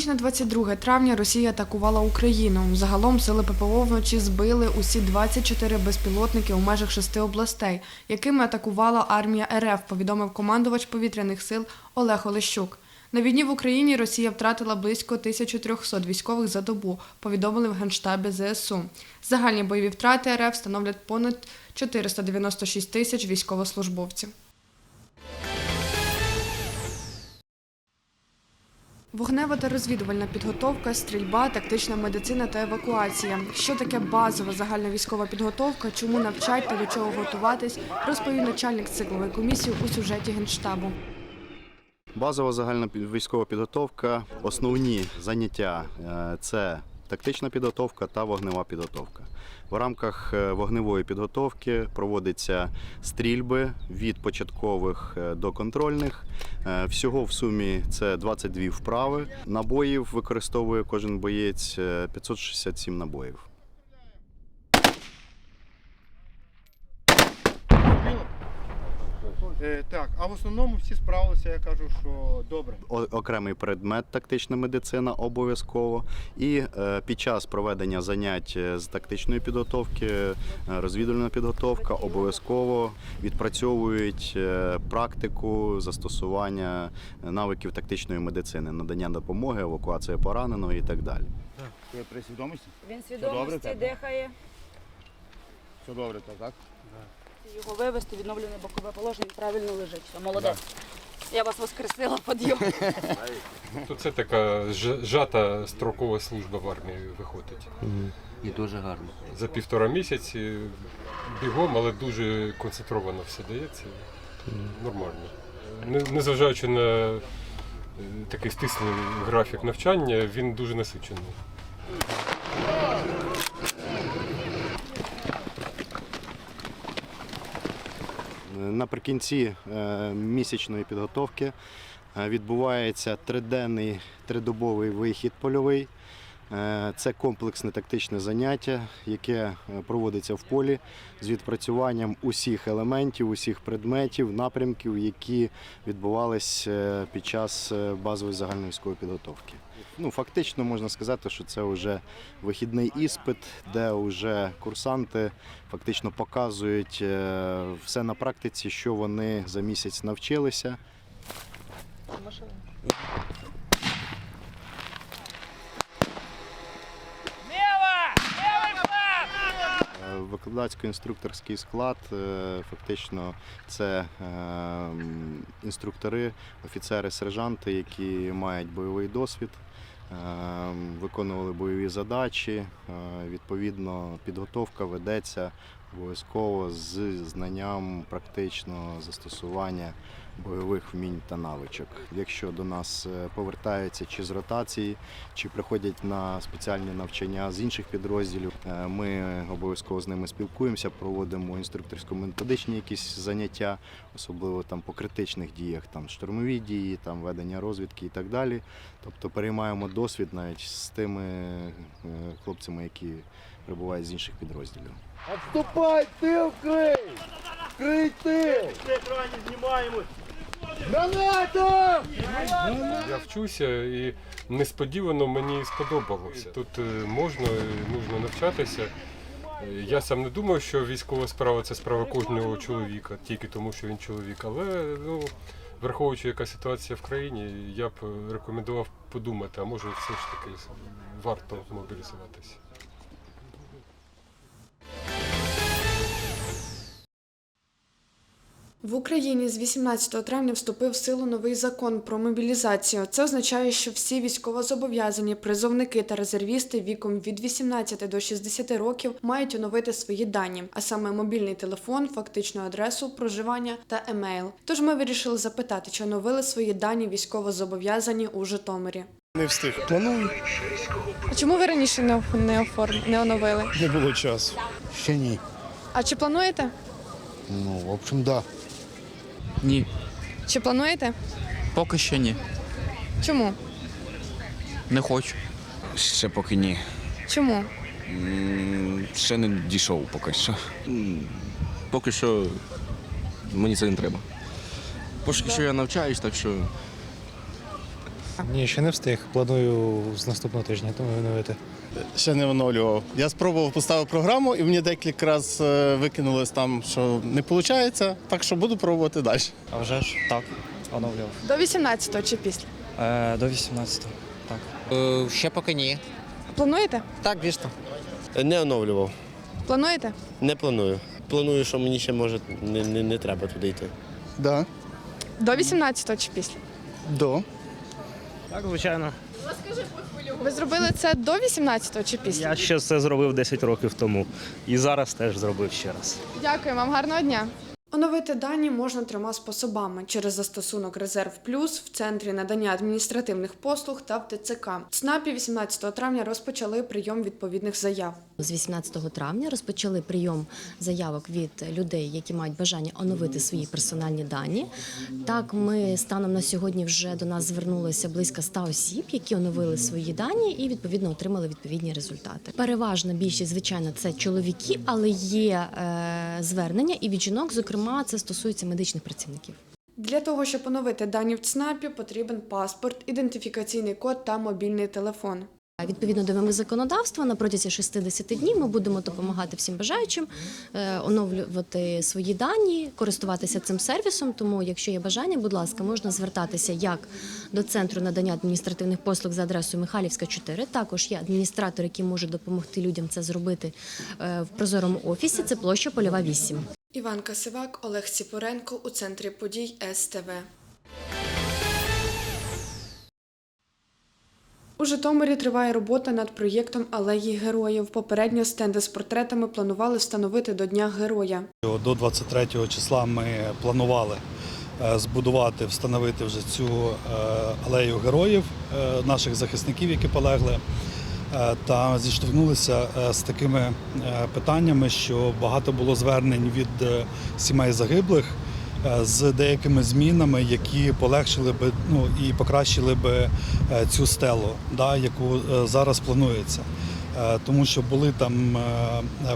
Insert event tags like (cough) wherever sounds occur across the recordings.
Ніч на 22 травня Росія атакувала Україну. Загалом сили ППО вночі збили усі 24 безпілотники у межах шести областей, якими атакувала армія РФ, повідомив командувач повітряних сил Олег Олещук. На війні в Україні Росія втратила близько 1300 військових за добу, повідомили в Генштабі ЗСУ. Загальні бойові втрати РФ становлять понад 496 тисяч військовослужбовців. Вогнева та розвідувальна підготовка, стрільба, тактична медицина та евакуація. Що таке базова загальна військова підготовка, чому навчать та до чого готуватись, розповів начальник циклової комісії у сюжеті Генштабу. Базова загальна військова підготовка. Основні заняття е, це тактична підготовка та вогнева підготовка. В рамках е, вогневої підготовки проводяться стрільби від початкових е, до контрольних. Е, Всього в сумі це 22 вправи. Набоїв використовує кожен боєць е, 567 набоїв. Е, так, а в основному всі справилися, я кажу, що добре. О- окремий предмет тактична медицина обов'язково. І е, під час проведення занять е, з тактичної підготовки, е, розвідувальна підготовка обов'язково відпрацьовують е, практику застосування навиків тактичної медицини, надання допомоги, евакуація пораненого і так далі. Ви при свідомості? Він добре, свідомості так? дихає, Все добре, так? так? Його вивести, відновлене бокове положення, правильно лежить. Все, молодець. Я вас воскресила, підйом. То це така ж- жата строкова служба в армії виходить. І дуже гарно. За півтора місяці бігом, але дуже концентровано все дається. Нормально. Не- Незважаючи на е, такий стислий графік навчання, він дуже насичений. Наприкінці е, місячної підготовки е, відбувається триденний тридобовий вихід польовий. Е, Це комплексне тактичне заняття, яке е, проводиться в полі з відпрацюванням усіх елементів, усіх предметів, напрямків, які відбувались е, під час базової загальної військової підготовки. Ну, фактично можна сказати, що це вже вихідний іспит, де вже курсанти фактично показують все на практиці, що вони за місяць навчилися. Е, Викладацько-інструкторський склад е, фактично це е, інструктори, офіцери, сержанти, які мають бойовий досвід, е, виконували бойові задачі. Відповідно, підготовка ведеться обов'язково з знанням практичного застосування бойових вмінь та навичок. Якщо до нас е, повертаються чи з ротації, чи приходять на спеціальні навчання з інших підрозділів, е, ми обов'язково з ними спілкуємося, проводимо інструкторсько-методичні якісь заняття, особливо там по критичних діях, там штурмові дії, там ведення розвідки і так далі. Тобто переймаємо досвід навіть з тими е, хлопцями, які прибувають з інших підрозділів. Отступай, тил крий! Крий тил! Гранату! Я вчуся і несподівано мені сподобалося. Тут е, можна і нужно навчатися. Е, Я сам не думав, що військова справа це справа кожного чоловіка, тільки тому, що він чоловік. Але ну, враховуючи, яка ситуація в країні, я б е, рекомендував подумати, а може все ж таки варто мобілізуватися. В Україні з 18 травня вступив в силу новий закон про мобілізацію. Це означає, що всі військовозобов'язані призовники та резервісти віком від 18 до 60 років мають оновити свої дані, а саме мобільний телефон, фактичну адресу проживання та емейл. Тож ми вирішили запитати, чи оновили свої дані військовозобов'язані у Житомирі. Не встиг. Планую, А чому ви раніше не, не, не оновили? не було часу. Ще ні. А чи плануєте? Ну, в общем, да. Ні, Чи плануєте? поки що ні. Чому? Не хочу. Ще поки ні. Чому? М, Ще не дійшов поки що. Поки що мені це не треба. Поки що я навчаюсь, так що? Ні, ще не встиг. Планую з наступного тижня тому оновити. Ще не оновлював. Я спробував поставив програму і мені декілька разів е, викинулось там, що не виходить, так що буду пробувати далі. А вже ж так, оновлював. До 18-го чи після? Е, до 18-го. Так. Е, ще поки ні. Плануєте? Так, звісно. Не оновлював, Плануєте? не планую. Планую, що мені ще може не, не, не треба туди йти. Да. До 18-го чи після? До. Так, звичайно. Ви зробили це до 18-го чи після? Я ще це зробив 10 років тому. І зараз теж зробив ще раз. Дякую вам, гарного дня. Оновити дані можна трьома способами: через застосунок Резерв Плюс в центрі надання адміністративних послуг та в ТЦК. ЦНАПі 18 травня розпочали прийом відповідних заяв. З 18 травня розпочали прийом заявок від людей, які мають бажання оновити свої персональні дані. Так, ми станом на сьогодні вже до нас звернулося близько 100 осіб, які оновили свої дані і відповідно отримали відповідні результати. Переважна більшість, звичайно, це чоловіки, але є е, звернення і від жінок, зокрема, це стосується медичних працівників. Для того, щоб оновити дані в ЦНАПі, потрібен паспорт, ідентифікаційний код та мобільний телефон. Відповідно до вимог законодавства, на протязі 60 днів ми будемо допомагати всім бажаючим е, оновлювати свої дані, користуватися цим сервісом. Тому, якщо є бажання, будь ласка, можна звертатися як до центру надання адміністративних послуг за адресою Михайлівська 4. Також є адміністратор, який може допомогти людям це зробити е, в прозорому офісі. Це площа Польова 8. Іван Касивак, Олег Ціпоренко у центрі подій СТВ. У Житомирі триває робота над проєктом Алеї героїв. Попередньо стенди з портретами планували встановити до Дня Героя. До 23 числа ми планували е, збудувати, встановити вже цю е, алею героїв е, наших захисників, які полегли. Е, Та зіштовхнулися е, з такими е, питаннями, що багато було звернень від сімей загиблих з деякими змінами, які полегшили би ну і покращили би цю стелу, да, яку зараз планується. Тому що були там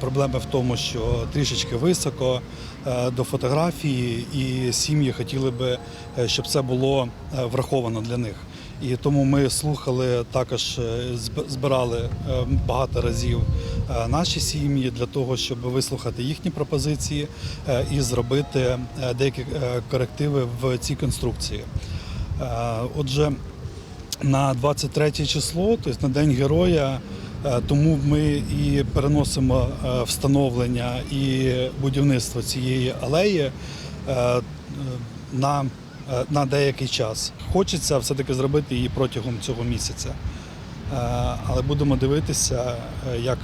проблеми в тому, що трішечки високо до фотографії, і сім'ї хотіли би, щоб це було враховано для них. І тому ми слухали також, е, збирали е, багато разів е, наші сім'ї для того, щоб вислухати їхні пропозиції і зробити деякі корективи в цій конструкції. Отже, на 23 число, тобто на День Героя, тому ми і переносимо встановлення і будівництво цієї алеї на, на деякий час. Хочеться все-таки зробити її протягом цього місяця. Е, Але будемо дивитися, е, як,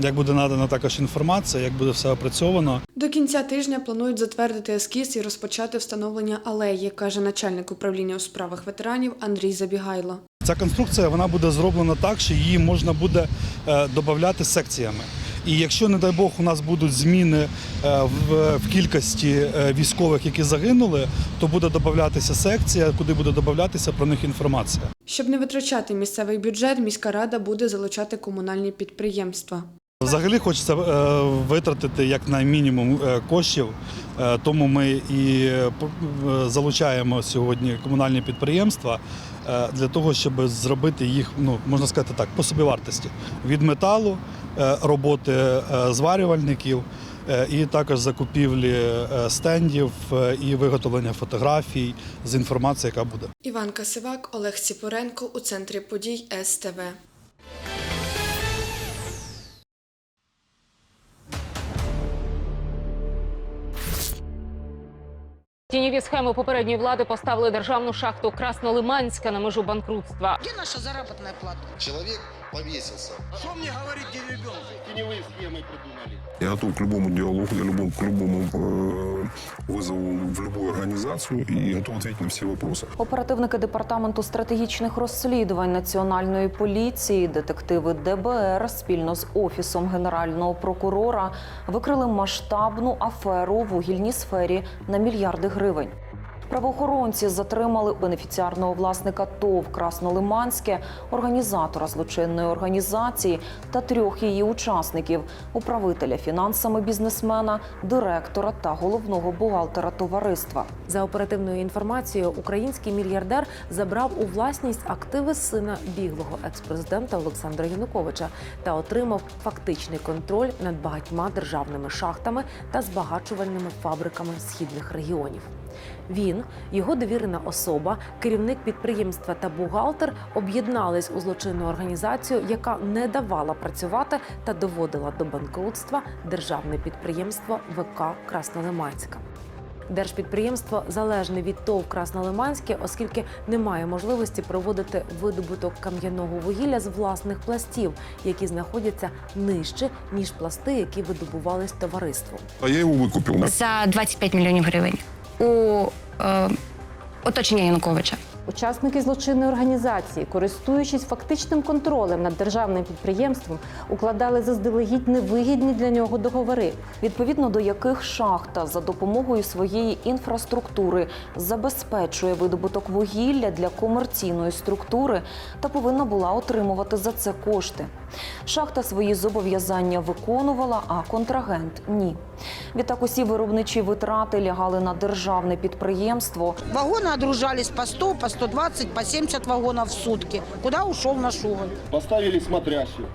як буде надана також інформація, як буде все опрацьовано. До кінця тижня планують затвердити ескіз і розпочати встановлення алеї, каже начальник управління у справах ветеранів Андрій Забігайло. Ця конструкція вона буде зроблена так, що її можна буде е, додати секціями. І якщо, не дай Бог, у нас будуть зміни е, в, кількості е, військових, які загинули, то буде додатися секція, куди буде додатися про них інформація. Щоб не витрачати місцевий бюджет, міська рада буде залучати комунальні підприємства. Взагалі хочеться е, витратити як на мінімум коштів, тому ми і залучаємо сьогодні комунальні підприємства для того, щоб зробити їх, ну можна сказати так, по собівартості від металу, е, роботи е, зварювальників. е, І також закупівлі е, стендів е, і виготовлення фотографій з інформацією, яка буде. Іван Касивак, Олег Ціпоренко у центрі подій СТВ. Тіньові схеми попередньої влади поставили державну шахту Краснолиманська на межу банкрутства. Де наша заробітна плата? Чоловік повісився. Що мені говорить, де ребенок? Тіньові схеми придумали. Я готов к любому диалогу, я любому, к любому э, вызову в любую организацию и готов ответить на все вопросы. Оперативники департаменту стратегічних розслідувань національної поліції, детективи ДБР спільно з офісом генерального прокурора викрили масштабну аферу у вугільній сфері на мільярди гривень. Правоохоронці затримали бенефіціарного власника ТОВ Краснолиманське, організатора злочинної організації та трьох її учасників управителя фінансами бізнесмена, директора та головного бухгалтера товариства. За оперативною інформацією, український мільярдер забрав у власність активи сина біглого експрезидента Олександра Януковича та отримав фактичний контроль над багатьма державними шахтами та збагачувальними фабриками східних регіонів. Він, його довірена особа, керівник підприємства та бухгалтер об'єднались у злочинну організацію, яка не давала працювати та доводила до банкрутства державне підприємство ВК Краснолиманська. Держпідприємство залежне від ТОВ Краснолиманське, оскільки немає можливості проводити видобуток кам'яного вугілля з власних пластів, які знаходяться нижче ніж пласти, які видобувались товариством. А я его выкупил. за 25 мільйонів гривень у е, оточення Януковича. Учасники злочинної організації, користуючись фактичним контролем над державним підприємством, укладали заздалегідь невигідні для нього договори. відповідно до яких шахта за допомогою своєї інфраструктури забезпечує видобуток вугілля для комерційної структури та повинна була отримувати за це кошти. Шахта свої зобов'язання виконувала, а контрагент ні. Відтак усі виробничі витрати лягали на державне підприємство. Вагоны отгружались по 100, по 120, по 70 вагонов в сутки. Куда ушел наш уголь? Поставили смотрящих,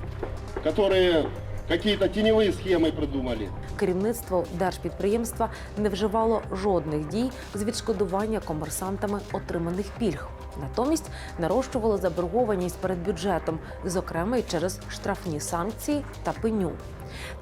которые какие-то теневые схемы придумали. Керівництво держпідприємства не вживало жодних дій з відшкодування комерсантами отриманих пільг. Натомість нарощувало заборгованість перед бюджетом, зокрема й через штрафні санкції та пеню.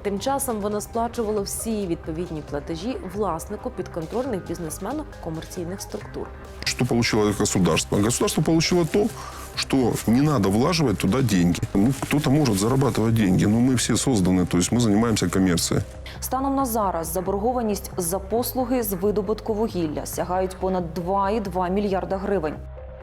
Тим часом воно сплачувало всі відповідні платежі власнику підконтрольних бізнесмену комерційних структур. Что получило государство? Государство получило то, что не надо влаживать туда деньги. Ну, кто-то может зарабатывать деньги, но мы все созданы, то есть мы занимаемся коммерцией. Станом на зараз заборгованість за послуги з видобутку вугілля сягають понад 2,2 мільярда гривень.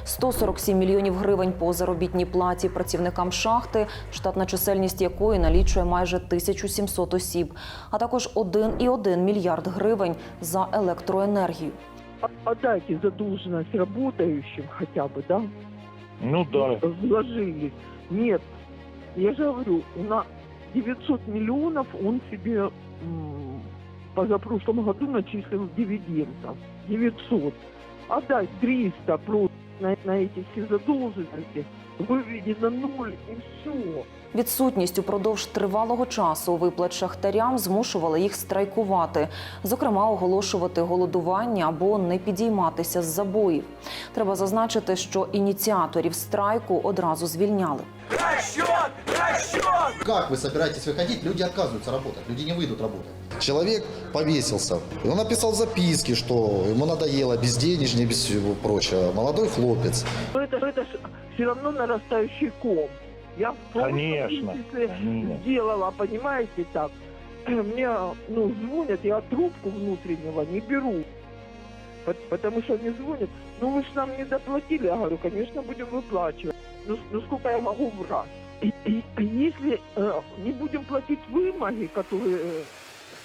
147 мільйонів гривень по заробітній платі працівникам шахти, штатна чисельність якої налічує майже 1700 осіб, а також 1,1 мільярд гривень за електроенергію. Отдайте задолженность работающим хотя бы, да? Ну да. Вложили. Нет, я же говорю, на 900 миллионов он себе позапрошлом году начислил дивидендов. 900. Отдать 300 просто на, на эти все задолженности, выведи на ноль и все. Відсутність упродовж тривалого часу виплат шахтарям змушувала їх страйкувати, зокрема оголошувати голодування або не підійматися з забоїв. Треба зазначити, що ініціаторів страйку одразу звільняли. Как вы собираетесь выходить? Люди отказываются работать, люди не выйдут работать. Человек повесился. И он написал записки, что ему надоело безденежье, без всего прочего. Молодой хлопец. Но это, это все равно нарастающий ком. Я в прошлом Конечно, месяце конечно. сделала, понимаете, так. (clears throat) Мне ну, звонят, я трубку внутреннего не беру. Пот- Потому что мне звонят, ну вы же нам не доплатили. Я говорю, конечно, будем выплачивать. Ну, с- ну сколько я могу врать? И, и- (clears throat) и если э, не будем платить вымоги, которые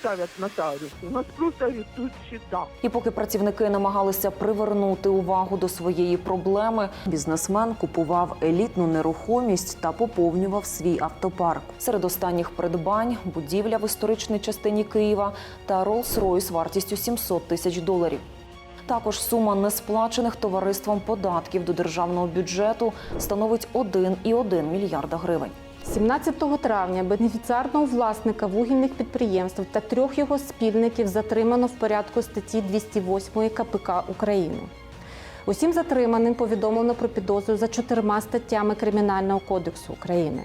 ставят нотариусы, у нас просто арестуют счета. І поки працівники намагалися привернути увагу до своєї проблеми, бізнесмен купував елітну нерухомість та поповнював свій автопарк. Серед останніх придбань будівля в історичній частині Києва та Rolls-Royce вартістю 700 тисяч доларів. Також сума несплачених товариством податків до державного бюджету становить 1,1 мільярда гривень. 17 травня бенефіціарного власника вугільних підприємств та трьох його спільників затримано в порядку статті 208 КПК України. Усім затриманим повідомлено про підозру за чотирма статтями Кримінального кодексу України.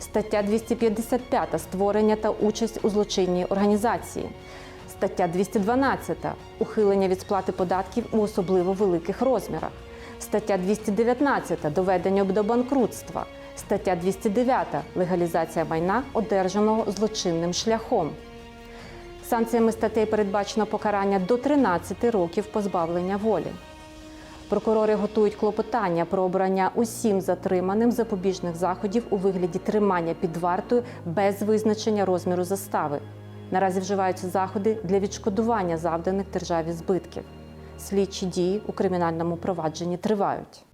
Стаття 255 створення та участь у злочинній організації. Стаття 212 ухилення від сплати податків у особливо великих розмірах. Стаття 219 доведення до банкрутства. Стаття 209 легалізація майна, одержаного злочинним шляхом. Санкціями статей передбачено покарання до 13 років позбавлення волі. Прокурори готують клопотання про обрання усім затриманим запобіжних заходів у вигляді тримання під вартою без визначення розміру застави. Наразі вживаються заходи для відшкодування завданих державі збитків. Слідчі дії у кримінальному провадженні тривають.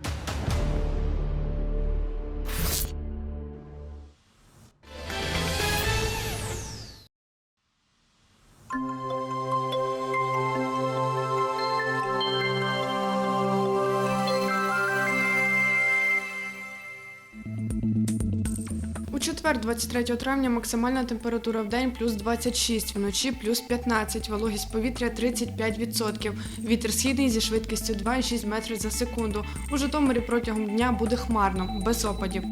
Четвер, 23 травня, максимальна температура в день плюс 26, вночі плюс 15, вологість повітря 35%. Вітер східний зі швидкістю 2,6 метрів за секунду. У Житомирі протягом дня буде хмарно, без опадів.